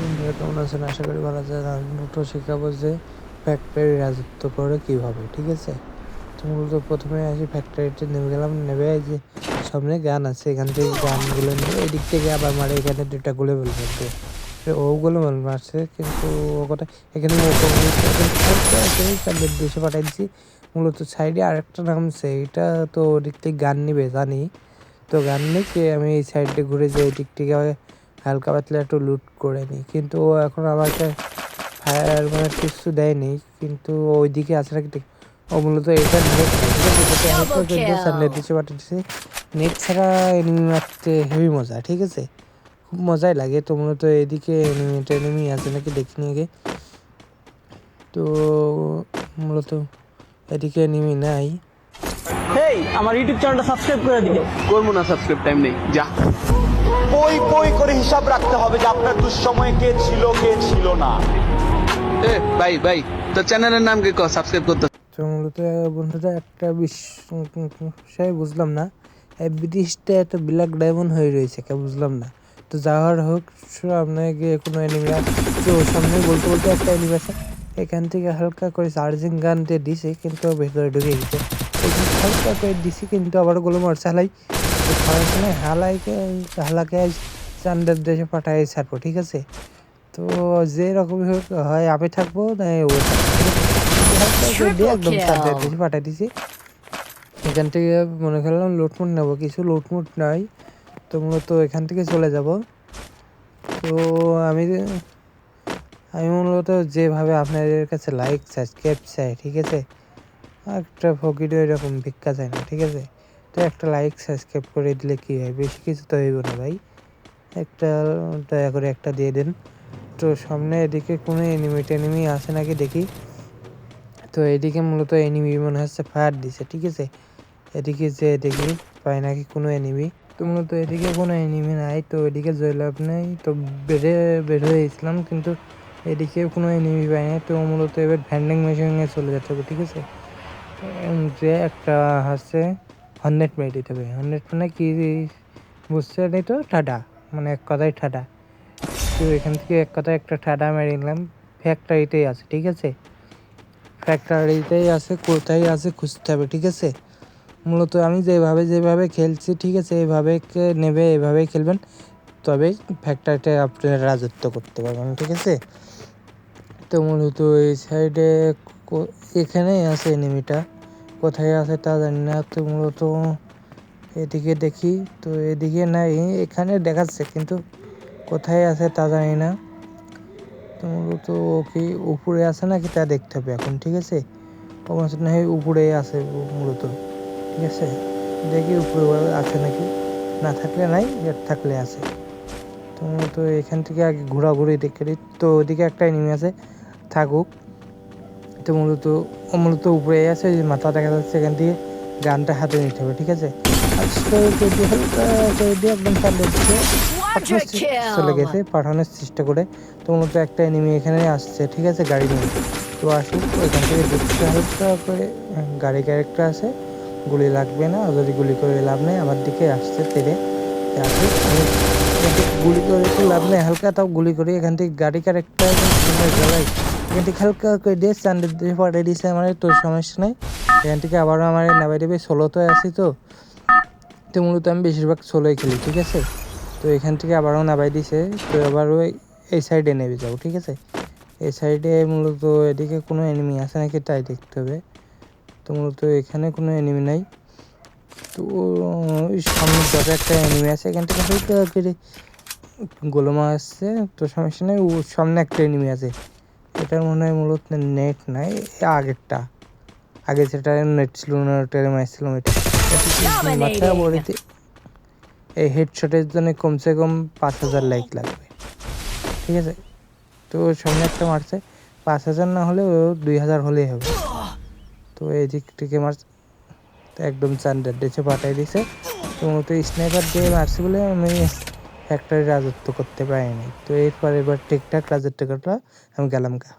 বন্ধুরা কেমন আছেন? আশা করি ভালো আছেন। আর নতুন যে ফ্যাক্টরি রাজত্ব করে কীভাবে, ঠিক আছে? তো মূলত প্রথমে আসি ফ্যাক্টরিতে নেমে গেলাম। এই যে সামনে গান আছে, এখান থেকে গানগুলো নিয়ে এদিক থেকে আবার মারে, এখানে দুটা গুলো বলব তো ওগুলো মারছে, কিন্তু ও কথা এখানে দেশে পাঠাই দিচ্ছি মূলত সাইডে আরেকটা নামছে, এটা তো ওদিক থেকে গান নিবে, জানি। তো গান নিয়ে আমি এই সাইডে ঘুরে যাই, এদিক থেকে হালকা পাতলা একটু লুট করে নিই কিন্তু ও এখন আমাকে ফায়ার মানে কিছু দেয়নি। কিন্তু ওইদিকে আছে নাকি ও মূলত এটা নেট দিচ্ছে বাট দিচ্ছে নেট ছাড়া এনিমি মারতে হেভি মজা ঠিক আছে? খুব মজাই লাগে। তো মূলত এদিকে এনিমি টেনিমি আছে নাকি দেখি নিয়ে গে তো মূলত এদিকে এনিমি নাই। হেই আমার ইউটিউব চ্যানেলটা সাবস্ক্রাইব করে দিও। করব না সাবস্ক্রাইব টাইম নেই। যা। বই বই করে হিসাব রাখতে হবে যে আপনার দুঃসময়ে কে ছিল কে ছিল না। এ ভাই ভাই তোর চ্যানেলের নাম কি কর? সাবস্ক্রাইব করতে। তো মূলত বন্ধুরা একটা বিষয় বুঝলাম না। এই ব্রিটিশটা এত ব্ল্যাক ডায়মন্ড হয়ে রয়েছে কে বুঝলাম না। তো যাওয়ার হোক আপনাকে কোনো এনিমি তো সামনে বলতে বলতে একটা আছে। এখান থেকে হালকা করে চার্জিং গান দিয়ে দিছে কিন্তু ভেতরে ঢুকে গেছে। হালকা করে দিছি কিন্তু আবার গোলো মারছে হালাই হালাইকে হালাকে চান্দের দেশে পাঠাই ছাড়বো। ঠিক আছে? তো যে রকমই হোক হয় আমি থাকব না ও একদম চান্দের দেশে পাঠাই দিছি। এখান থেকে মনে করলাম লুটমুট নেব কিছু লুটমুট নাই। তো মূলত এখান থেকে চলে যাব। তো আমি আমি মূলত যেভাবে আপনাদের কাছে লাইক চাই স্কেপ চাই ঠিক আছে? একটা ফকিরও এরকম ভিক্ষা চাই না ঠিক আছে? তো একটা লাইক সাবস্ক্রাইব করে দিলে কি হয়? বেশি কিছু তো হইব না ভাই। একটা, দয়া করে একটা দিয়ে দেন। তো সামনে এদিকে কোনো এনিমি টেনিমি আছে নাকি দেখি? তো এদিকে মূলত এনিমি মনে হচ্ছে ফায়ার দিছে, ঠিক আছে? এদিকে যে দেখি পাই নাকি কোনো এনিমি তো মূলত এদিকে কোনো এনিমি নাই, তো এদিকে জয়লাভ নেই। তো বেড়ে, বের হয়ে গেছিলাম, কিন্তু এদিকে কোনো এনিমি পাই নাই। তো মূলত এবার ভ্যান্ডিং মেশিনে চলে হবে ঠিক আছে? যে একটা আছে হান্ড্রেড মেরে দিতে হবে। হান্ড্রেড মানে কি? বুঝতে নেই তো? ঠাডা। মানে এক কথায় ঠাডা। তো এখান থেকে এক কথায় একটা ঠাডা মেরে নিলাম। ফ্যাক্টরিতেই আছে, ঠিক আছে? ফ্যাক্টরিতেই আছে, কোথায় আছে খুঁজতে হবে, ঠিক আছে? মূলত আমি যেভাবে যেভাবে খেলছি, ঠিক আছে? এইভাবে নেবে, এভাবেই খেলবেন। তবেই ফ্যাক্টরিতে আপনারা রাজত্ব করতে পারবেন, ঠিক আছে? তো মূলত এই সাইডে এখানেই আছে এনিমিটা কোথায় আছে তা জানি না। তো মূলত এদিকে দেখি। তো এদিকে নাই, এখানে দেখাচ্ছে, কিন্তু কোথায় আছে তা জানি না। তো মূলত ও কি উপরে আছে নাকি তা দেখতে হবে এখন, ঠিক আছে? মনে না হয় উপরে আছে মূলত, ঠিক আছে? দেখি উপরে আছে নাকি, না থাকলে নাই আর থাকলে আছে। তো মূলত এখান থেকে আগে ঘোরাঘুরি দেখে। তো ওদিকে একটা এনিমি আছে, থাকুক। তো মূলত মূলত উপরে আছে যে মাথা দেখা যাচ্ছে এখান থেকে গানটা হাতে নিতে হবে ঠিক আছে? হালকা করে দিয়ে একদম চালিয়ে দিচ্ছে চলে গেছে পাঠানোর চেষ্টা করে। তো মূলত একটা এনিমি এখানে আসছে ঠিক আছে গাড়ি নিয়ে। তো আসুক ওইখান থেকে দেখতে হালকা করে গাড়ি ক্যারেক্টার আছে। গুলি লাগবে না যদি গুলি করে লাভ নেই আমার দিকে আসছে তেরে আসুক আমি গুলি করে তো লাভ নেই হালকা তাও গুলি করি এখান থেকে গাড়ি ক্যারেক্টার জ্বালাই। থেকে হালকা করে দিয়ে চান্দের দিয়ে পাঠিয়ে দিয়েছে আমার তোর সমস্যা নেই। এখান থেকে আবারও আমার নামাই দেবে ষোলোতে আছি তো। তো মূলত আমি বেশিরভাগ ষোলোই খেলি, ঠিক আছে? তো এখান থেকে আবারও নামাই দিছে, তো আবার ওই এই সাইডে নেমে যাব, ঠিক আছে? এই সাইডে মূলত এদিকে কোনো এনিমি আছে নাকি তাই দেখতে হবে। তো মূলত এখানে কোনো এনিমি নাই। তো সামনের যত একটা এনিমি আছে, এখান থেকে গোলমা আসছে তো সমস্যা নেই ওর সামনে একটা এনিমি আছে। এটার মনে হয় মূলত নেট নাই আগেরটা। আগে যেটা নেট ছিল, না ওটা মারছিলাম বড়িতে এই হেডশটের জন্য কমসে কম পাঁচ হাজার লাইক লাগবে। ঠিক আছে? তো সামনে একটা মারছে, পাঁচ হাজার না হলেও দুই হাজার হলেই হবে। তো এই দিক থেকে মার একদম চান্ডার ডেচে পাঠাই দিছে। তো স্নাইপার দিয়ে মারছি বলে আমি ফ্যাক্টরি রাজত্ব করতে পারিনি। তো এরপর এবার ঠিকঠাক রাজত্ব করলে আমি গেলাম গা।